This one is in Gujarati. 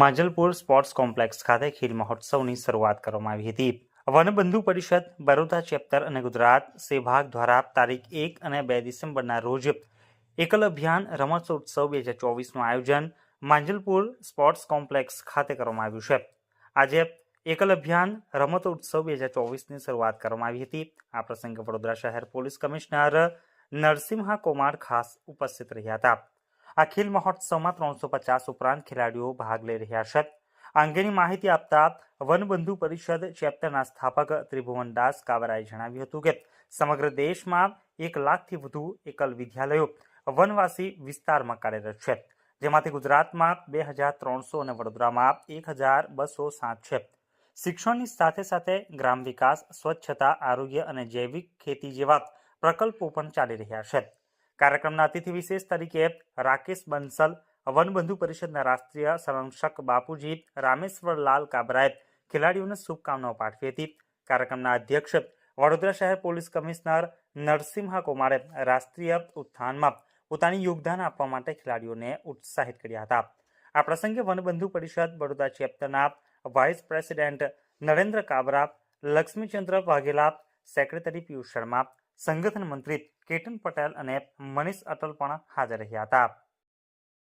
માંજલપુર સ્પોર્ટ્સ કોમ્પ્લેક્સ ખાતે ખેલ મહોત્સવની શરૂઆત કરવામાં આવી હતી. વનબંધુ પરિષદ, બરોડા ચેપ્ટર અને ગુજરાત સેભાગ દ્વારા તારીખ એક અને બે ડિસેમ્બરના રોજ એકલ અભિયાન રમતોત્સવ બે હજાર ચોવીસનું આયોજન માંજલપુર સ્પોર્ટ્સ કોમ્પ્લેક્સ ખાતે કરવામાં આવ્યું છે. આજે એકલ અભિયાન રમતોત્સવ બે હજાર ચોવીસની શરૂઆત કરવામાં આવી હતી. આ પ્રસંગે વડોદરા શહેર પોલીસ કમિશનર નરસિંહા કુમાર ખાસ ઉપસ્થિત રહ્યા હતા. આ મહોત્સવમાં ત્રણસો પચાસ ઉપરાંત ખેલાડીઓ ભાગ લઈ રહ્યા છે. અંગેની માહિતી આપતા વનબંધુ પરિષદ ચેપ્ટરના સ્થાપક ત્રિભુવન દાસ કાવરાએ જણાવ્યું હતું કે સમગ્ર દેશમાં એક લાખથી વધુ એકલ વિદ્યાલયો વનવાસી વિસ્તારમાં કાર્યરત છે, જેમાંથી ગુજરાતમાં બે હજાર ત્રણસો અને વડોદરામાં એક હજાર બસો સાત છે. શિક્ષણની સાથે સાથે ગ્રામ વિકાસ, સ્વચ્છતા, આરોગ્ય અને જૈવિક ખેતી જેવા પ્રકલ્પો પણ ચાલી રહ્યા છે. કાર્યક્રમના અતિથિ વિશેષ તરીકે રાકેશ બંસલ વનબંધુ પરિષદના રાષ્ટ્રીય સંરક્ષક બાપુજી, રામેશ્વર લાલ કાબરાએ ખેલાડીઓને શુભકામનાઓ પાઠવી હતી. કાર્યક્રમના અધ્યક્ષ વડોદરા શહેર પોલીસ કમિશનર નરસિંહા કુમારે રાષ્ટ્રીય ઉત્થાનમાં પોતાની યોગદાન આપવા માટે ખેલાડીઓને ઉત્સાહિત કર્યા હતા. આ પ્રસંગે Vanbandhu Parishad Vadodara ચેપ્ટરના vice president Narendra Kabra, Laxmichandra Vaghela, secretary Piyush Sharma સંગઠન મંત્રી કેતન પટેલ અને મનીષ અટલ પણ હાજર રહ્યા હતા.